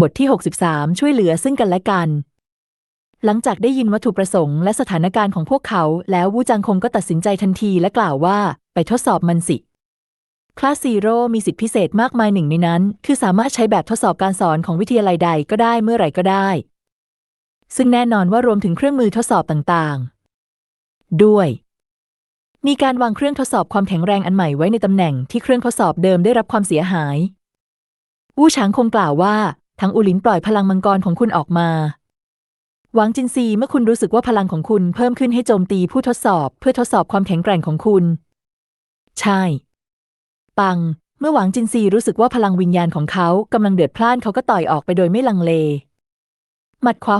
บทที่ 63 ช่วยเหลือซึ่งกันและกัน หลังจากได้ยินวัตถุประสงค์และสถานการณ์ของพวกเขา แล้ววูจังคงก็ตัดสินใจทันทีและกล่าวว่า ไปทดสอบมันสิ คลาสซีโร่มีสิทธิพิเศษมากมายหนึ่งในนั้น คือสามารถใช้แบบทดสอบการสอนของวิทยาลัยใดก็ได้เมื่อไหร่ก็ได้ ซึ่งแน่นอนว่ารวมถึงเครื่องมือทดสอบต่างๆ ด้วย มีการวางเครื่องทดสอบความแข็งแรงอันใหม่ไว้ในตำแหน่งที่เครื่องทดสอบเดิมได้รับความเสียหายวูฉางคงกล่าวว่า ทั้งอูหลินปล่อยพลังมังกรของคุณออกมา หวังจินซีเมื่อคุณรู้สึกว่าพลังของคุณเพิ่มขึ้นให้โจมตีผู้ทดสอบ เพื่อทดสอบความแข็งแกร่งของคุณ ใช่ ปัง เมื่อหวังจินซีรู้สึกว่าพลังวิญญาณของเขากำลังเดือดพล่านเขาก็ต่อยออกไปโดยไม่ลังเล หมัดขวา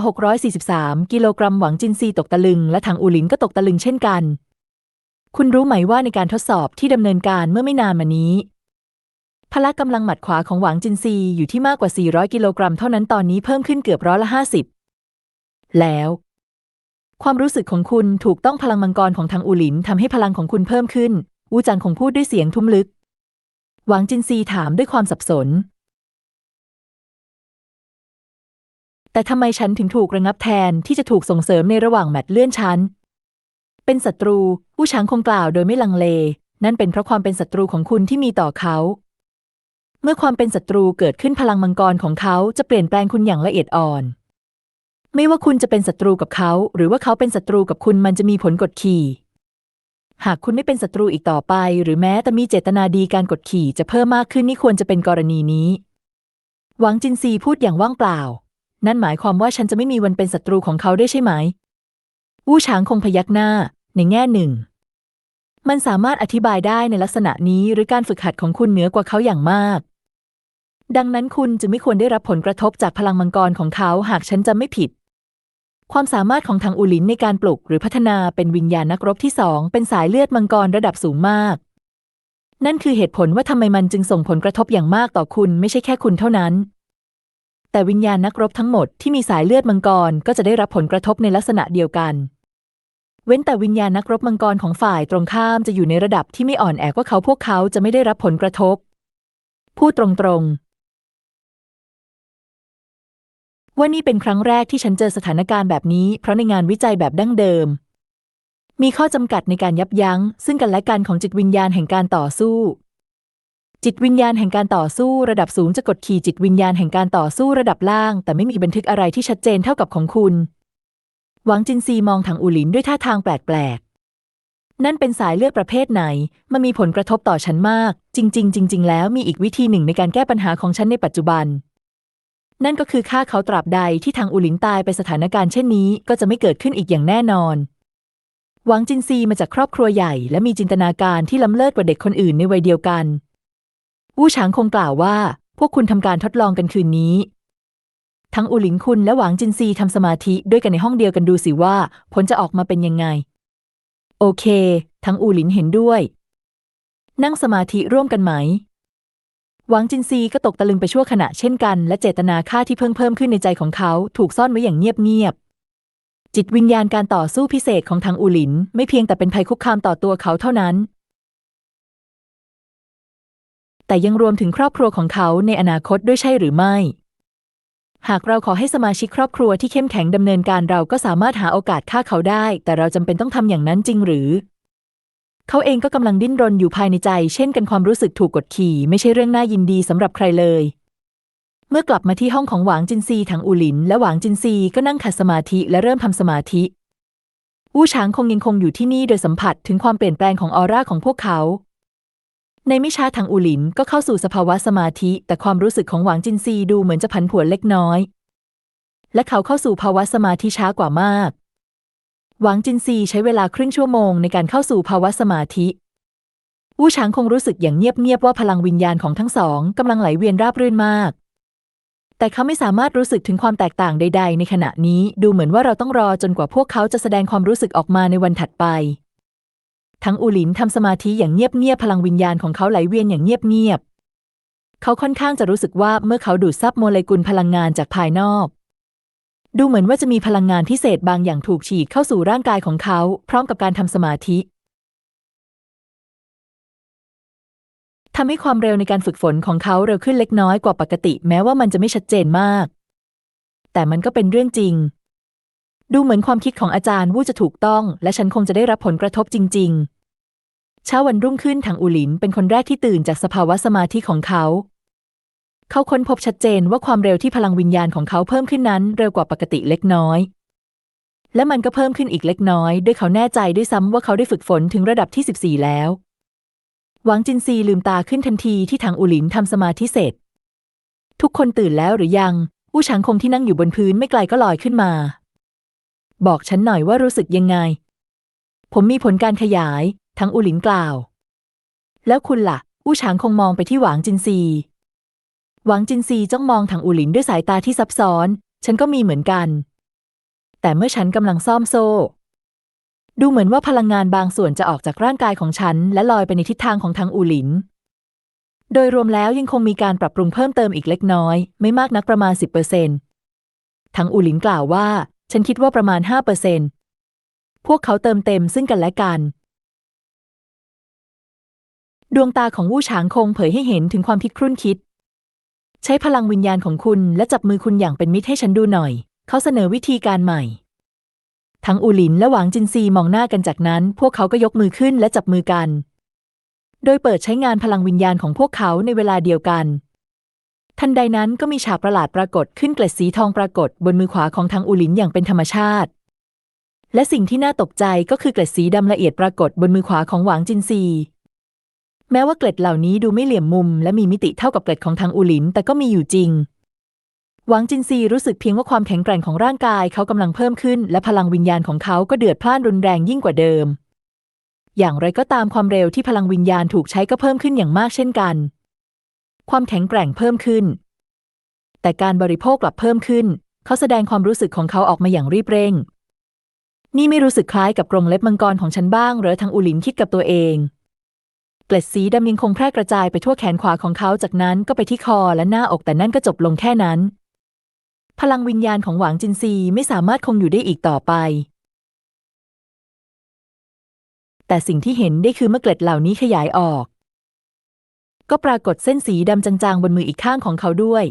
643 กิโลกรัมหวังจินซีตกตะลึงและทางอูหลินก็ตกตะลึงเช่นกัน คุณรู้ไหมว่าในการทดสอบที่ดำเนินการเมื่อไม่นานมานี้ พละกำลังหมัดขวาของหวังจินซีอยู่ที่มากกว่า 400 กิโลกรัมเท่านั้นตอนนี้เพิ่มขึ้นเกือบร้อยละ 50 แล้ว ความรู้สึกของคุณถูกต้องพลังมังกรของทางอูหลินทำให้พลังของคุณเพิ่มขึ้นวูจังคงพูดด้วยเสียงทุ้มลึก หวังจินซีถามด้วยความสับสน แต่ทำไมฉันถึงถูกระงับแทนที่จะถูกส่งเสริมในระหว่างแมตช์เลื่อนชั้น เป็นศัตรู ผู้ช้างคงกล่าวโดยไม่ลังเล นั่นเป็นเพราะความเป็นศัตรูของคุณที่มีต่อเขา เมื่อความเป็นศัตรูเกิดขึ้นพลังมังกรของเขาจะเปลี่ยนแปลงคุณอย่างละเอียดอ่อน ไม่ว่าคุณจะเป็นศัตรูกับเขา หรือว่าเขาเป็นศัตรูกับคุณมันจะมีผลกดขี่ หากคุณไม่เป็นศัตรูอีกต่อไป หรือแม้แต่มีเจตนาดีการกดขี่จะเพิ่มมากขึ้นนี่ควรจะเป็นกรณีนี้ หวังจินซีพูดอย่างว่างเปล่า นั่นหมายความว่าฉันจะไม่มีวันเป็นศัตรูของเขาได้ใช่ไหมวู้ช้างคงพยักหน้า ในแง่หนึ่ง มันสามารถอธิบายได้ในลักษณะนี้หรือการฝึกหัดของคุณเหนือกว่าเขาอย่างมาก ดังนั้นคุณจะไม่ควรได้รับผลกระทบจากพลังมังกรของเขาหากฉันจำไม่ผิด ความสามารถของทางอูลินในการปลุกหรือพัฒนาเป็นวิญญาณนักรบที่สองเป็นสายเลือดมังกรระดับสูงมาก นั่นคือเหตุผลว่าทำไมมันจึงส่งผลกระทบอย่างมากต่อคุณไม่ใช่แค่คุณเท่านั้น แต่วิญญาณนักรบทั้งหมดที่มีสายเลือดมังกรก็จะได้รับผลกระทบในลักษณะเดียวกัน เว้นแต่วิญญาณนักรบมังกรของฝ่ายตรงข้ามจะอยู่ในระดับที่ไม่อ่อนแอกว่าเขาพวกเขาจะไม่ได้รับผลกระทบพูดตรงๆ ว่านี่เป็นครั้งแรกที่ฉันเจอสถานการณ์แบบนี้ เพราะในงานวิจัยแบบดั้งเดิม มีข้อจำกัดในการยับยั้ง ซึ่งกันและกันของจิตวิญญาณแห่งการต่อสู้ จิตวิญญาณแห่งการต่อสู้ระดับสูงจะกดขี่จิตวิญญาณแห่งการต่อสู้ระดับล่าง แต่ไม่มีบันทึกอะไรที่ชัดเจนเท่ากับของคุณ หวังจินซีมองถังอูหลินด้วยท่าทางแปลกๆ นั่นเป็นสายเลือดประเภทไหน มันมีผลกระทบต่อฉันมาก จริง ๆ จริง ๆ แล้วมีอีกวิธีหนึ่งในการแก้ปัญหาของฉันในปัจจุบัน นั่นก็คือฆ่าเขาตราบใดที่ทางอูหลินตายไปสถานการณ์เช่นนี้ก็จะไม่เกิดขึ้นอีกอย่างแน่นอน หวังจินซีมาจากครอบครัวใหญ่ และมีจินตนาการที่ล้ำเลิศกว่าเด็กคนอื่นในวัยเดียวกันวู้ฉางคงกล่าวว่า พวกคุณทำการทดลองกันคืนนี้ ทั้งอูหลินคุณและหวังจินซีทำสมาธิด้วยกันในห้องเดียวกันดูสิว่าผลจะออกมาเป็นยังไง โอเค ทั้งอูหลินเห็นด้วย นั่งสมาธิร่วมกันไหม หวังจินซีก็ตกตะลึงไปชั่วขณะเช่นกัน และเจตนาฆ่าที่เพิ่งเพิ่มขึ้นในใจของเขาถูกซ่อนไว้อย่างเงียบๆจิตวิญญาณการต่อสู้พิเศษของทางอูหลิน ไม่เพียงแต่เป็นภัยคุกคามต่อตัวเขาเท่านั้น แต่ยังรวมถึงครอบครัวของเขาในอนาคตด้วยใช่หรือไม่ หากเราขอให้สมาชิกครอบครัวที่เข้มแข็งดำเนินการเราก็สามารถหาโอกาสฆ่าเขาได้ แต่เราจำเป็นต้องทำอย่างนั้นจริงหรือ เขาเองก็กำลังดิ้นรนอยู่ภายในใจ เช่นกันความรู้สึกถูกกดขี่ ไม่ใช่เรื่องน่ายินดีสำหรับใครเลย เมื่อกลับมาที่ห้องของหวางจินซีถังอูหลิน และหวางจินซีก็นั่งขัดสมาธิและเริ่มทำสมาธิวู้ช้างคงยังคงอยู่ที่นี่โดยสัมผัสถึงความเปลี่ยนแปลงของออร่าของพวกเขา ในไม่ช้าทางอูหลินก็เข้าสู่สภาวะสมาธิ แต่ความรู้สึกของหวางจินซีดูเหมือนจะผันผวนเล็กน้อย และเขาเข้าสู่ภาวะสมาธิช้ากว่ามาก หวางจินซีใช้เวลาครึ่งชั่วโมงในการเข้าสู่ภาวะสมาธิวู้ช้างคงรู้สึกอย่างเงียบๆว่าพลังวิญญาณของทั้งสองกำลังไหลเวียนราบรื่นมาก แต่เขาไม่สามารถรู้สึกถึงความแตกต่างใด ๆ ในขณะนี้ดูเหมือนว่าเราต้องรอจนกว่าพวกเขาจะแสดงความรู้สึกออกมาในวันถัดไป ทั้งอูหลินทำสมาธิอย่างเงียบๆพลังวิญญาณของเขาไหลเวียนอย่างเงียบๆเขาค่อนข้างจะรู้สึกว่าเมื่อเขาดูดซับโมเลกุลพลังงานจากภายนอก ดูเหมือนว่าจะมีพลังงานพิเศษบางอย่างถูกฉีดเข้าสู่ร่างกายของเขา พร้อมกับการทำสมาธิทำให้ความเร็วในการฝึกฝนของเขาเร็วขึ้นเล็กน้อยกว่าปกติ แม้ว่ามันจะไม่ชัดเจนมาก แต่มันก็เป็นเรื่องจริง ดูเหมือนความคิดของอาจารย์วู้จะถูกต้อง และฉันคงจะได้รับผลกระทบจริง ๆ เช้าวันรุ่งขึ้นทางอูหลินเป็นคนแรกที่ตื่นจากสภาวะสมาธิของเขา เขาค้นพบชัดเจนว่าความเร็วที่พลังวิญญาณของเขาเพิ่มขึ้นนั้นเร็วกว่าปกติเล็กน้อย และมันก็เพิ่มขึ้นอีกเล็กน้อยด้วยเขาแน่ใจด้วยซ้ำว่าเขาได้ฝึกฝนถึงระดับที่ 14 แล้ว หวังจินซีลืมตาขึ้นทันทีที่ทางอูหลินทำสมาธิเสร็จ ทุกคนตื่นแล้วหรือยังอู้ฉางคงที่นั่งอยู่บนพื้นไม่ไกลก็ลอยขึ้นมา บอกฉันหน่อยว่ารู้สึกยังไง ผมมีผลการขยาย ทั้งอูหลินกล่าว แล้วคุณล่ะ อู้ฉางคงมองไปที่หวางจินซี หวังจินซีจ้องมองทางอูหลินด้วยสายตาที่ซับซ้อน ฉันก็มีเหมือนกัน แต่เมื่อฉันกำลังซ่อมโซ่ ดูเหมือนว่าพลังงานบางส่วนจะออกจากร่างกายของฉัน และลอยไปในทิศทางของทางอูหลิน โดยรวมแล้วยังคงมีการปรับปรุงเพิ่มเติมอีกเล็กน้อย ไม่มากนักประมาณ 10%ทางอูหลินกล่าวว่า ฉันคิดว่าประมาณ5%พวกเขาเติมเต็มซึ่งกันและกัน ดวงตาของวู่ฉางคงเผยให้เห็นถึงความคิดครุ่นคิด ใช้พลังวิญญาณของคุณและจับมือคุณอย่างเป็นมิตรให้ฉันดูหน่อย เขาเสนอวิธีการใหม่ ทั้งอูหลินและหวางจินซีมองหน้ากันจากนั้น พวกเขาก็ยกมือขึ้นและจับมือกัน โดยเปิดใช้งานพลังวิญญาณของพวกเขาในเวลาเดียวกัน ทันใดนั้นก็มีฉากประหลาดปรากฏขึ้นเกล็ดสีทองปรากฏบนมือขวาของทางอูหลินอย่างเป็นธรรมชาติ และสิ่งที่น่าตกใจก็คือเกล็ดสีดำละเอียดปรากฏบนมือขวาของหวางจินซี แม้ว่าเกล็ดเหล่านี้ดูไม่เหลี่ยมมุม และมีมิติเท่ากับเกล็ดของทางอูหลิน แต่ก็มีอยู่จริง หวังจินซีรู้สึกเพียงว่าความแข็งแกร่งของร่างกายเขากำลังเพิ่มขึ้น และพลังวิญญาณของเขาก็เดือดพล่านรุนแรงยิ่งกว่าเดิม อย่างไรก็ตามความเร็วที่พลังวิญญาณถูกใช้ก็เพิ่มขึ้นอย่างมากเช่นกัน ความแข็งแกร่งเพิ่มขึ้น แต่การบริโภคกลับเพิ่มขึ้น เขาแสดงความรู้สึกของเขาออกมาอย่างรีบเร่ง นี่ไม่รู้สึกคล้ายกับกรงเล็บมังกรของฉันบ้างหรือทางอูหลินคิดกับตัวเอง ล็ดสีดำยังคงแพร่กระจายไปทั่วแขนขวาของเขาจากนั้นก็ไปที่คอและหน้าอกแต่นั่นก็จบลงแค่นั้น พลังวิญญาณของหวางจินซีไม่สามารถคงอยู่ได้อีกต่อไป แต่สิ่งที่เห็นได้คือเมื่อเกล็ดเหล่านี้ขยายออก ก็ปรากฏเส้นสีดำจางๆบนมืออีกข้างของเขาด้วย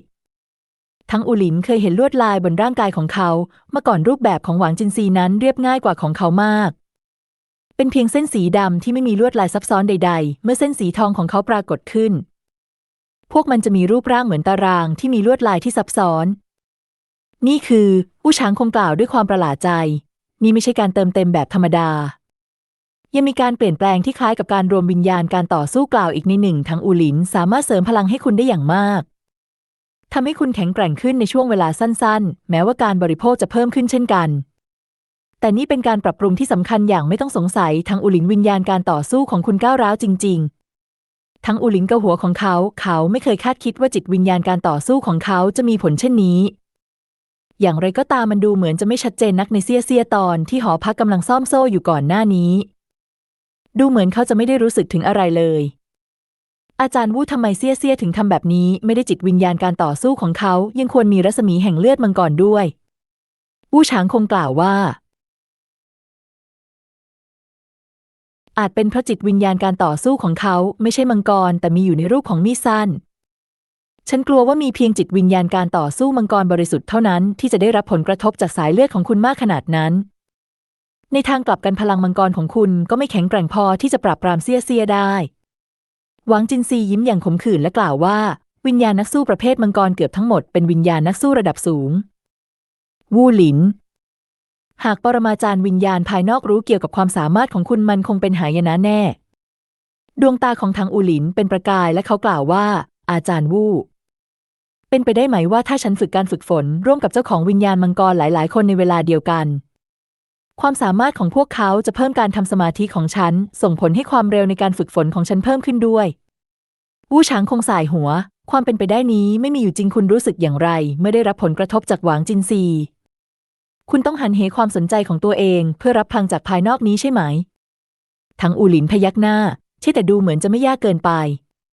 ทั้งอูหลินเคยเห็นลวดลายบนร่างกายของเขาเมื่อก่อนรูปแบบของหวางจินซีนั้นเรียบง่ายกว่าของเขามาก เป็นเพียงเส้นสีดำที่ไม่มีลวดลายซับซ้อนใด ๆ เมื่อเส้นสีทองของเขาปรากฏขึ้น พวกมันจะมีรูปร่างเหมือนตารางที่มีลวดลายที่ซับซ้อน นี่คือผู้ช้างคงกล่าวด้วยความประหลาดใจ นี่ไม่ใช่การเติมเต็มแบบธรรมดา ยังมีการเปลี่ยนแปลงที่คล้ายกับการรวมวิญญาณการต่อสู้กล่าวอีกในหนึ่งทั้งอูหลินสามารถเสริมพลังให้คุณได้อย่างมากทำให้คุณแข็งแกร่งขึ้นในช่วงเวลาสั้นๆ แม้ว่าการบริโภคจะเพิ่มขึ้นเช่นกัน แต่นี่เป็นการปรับปรุงที่สำคัญอย่างไม่ต้องสงสัย ทั้งอูหลินวิญญาณการต่อสู้ของคุณก้าวร้าวจริง ๆ ทั้งอูหลินกับหัวของเขา เขาไม่เคยคาดคิดว่าจิตวิญญาณการต่อสู้ของเขาจะมีผลเช่นนี้ อย่างไรก็ตามมันดูเหมือนจะไม่ชัดเจนนักในเซียเซียตอนที่หอพักกำลังซ่อมโซ่อยู่ก่อนหน้านี้ ดูเหมือนเขาจะไม่ได้รู้สึกถึงอะไรเลย อาจารย์วู้ทำไมเซียเซียถึงทำแบบนี้ ไม่ได้จิตวิญญาณการต่อสู้ของเขา ยังควรมีรัศมีแห่งเลือดมังกรด้วย วู้ช้างคงกล่าวว่า อาจเป็นเพราะจิตวิญญาณการต่อสู้ของเขาไม่ใช่มังกร แต่มีอยู่ในรูปของมีดสั้น ฉันกลัวว่ามีเพียงจิตวิญญาณการต่อสู้มังกรบริสุทธิ์เท่านั้นที่จะได้รับผลกระทบจากสายเลือดของคุณมากขนาดนั้น ในทางกลับกันพลังมังกรของคุณก็ไม่แข็งแกร่งพอที่จะปราบปรามเซียเซียได้ หวังจินซียิ้มอย่างขมขื่นและกล่าวว่า วิญญาณนักสู้ประเภทมังกรเกือบทั้งหมดเป็นวิญญาณนักสู้ระดับสูง วูหลิน หากปรมาจารย์วิญญาณภายนอกรู้เกี่ยวกับความสามารถของคุณมันคงเป็นหายนะแน่ ดวงตาของทางอูหลินเป็นประกายและเขากล่าวว่า อาจารย์วู่ เป็นไปได้ไหมว่าถ้าฉันฝึกการฝึกฝน ร่วมกับเจ้าของวิญญาณมังกรหลาย ๆ คนในเวลาเดียวกัน ความสามารถของพวกเขาจะเพิ่มการทำสมาธิของฉัน ส่งผลให้ความเร็วในการฝึกฝนของฉันเพิ่มขึ้นด้วย วู้ช้างคงสายหัว ความเป็นไปได้นี้ไม่มีอยู่จริงคุณรู้สึกอย่างไร เมื่อได้รับผลกระทบจากหวางจินซี คุณต้องหันเหความสนใจของตัวเองเพื่อรับพลังจากภายนอกนี้ใช่ไหม ทั้งอูหลินพยักหน้า ใช่แต่ดูเหมือนจะไม่ยากเกินไป